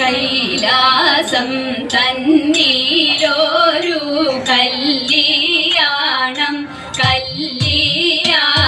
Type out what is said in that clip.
കൈലാസം തന്നീരോരു കല്ലിയാണം കല്യാണം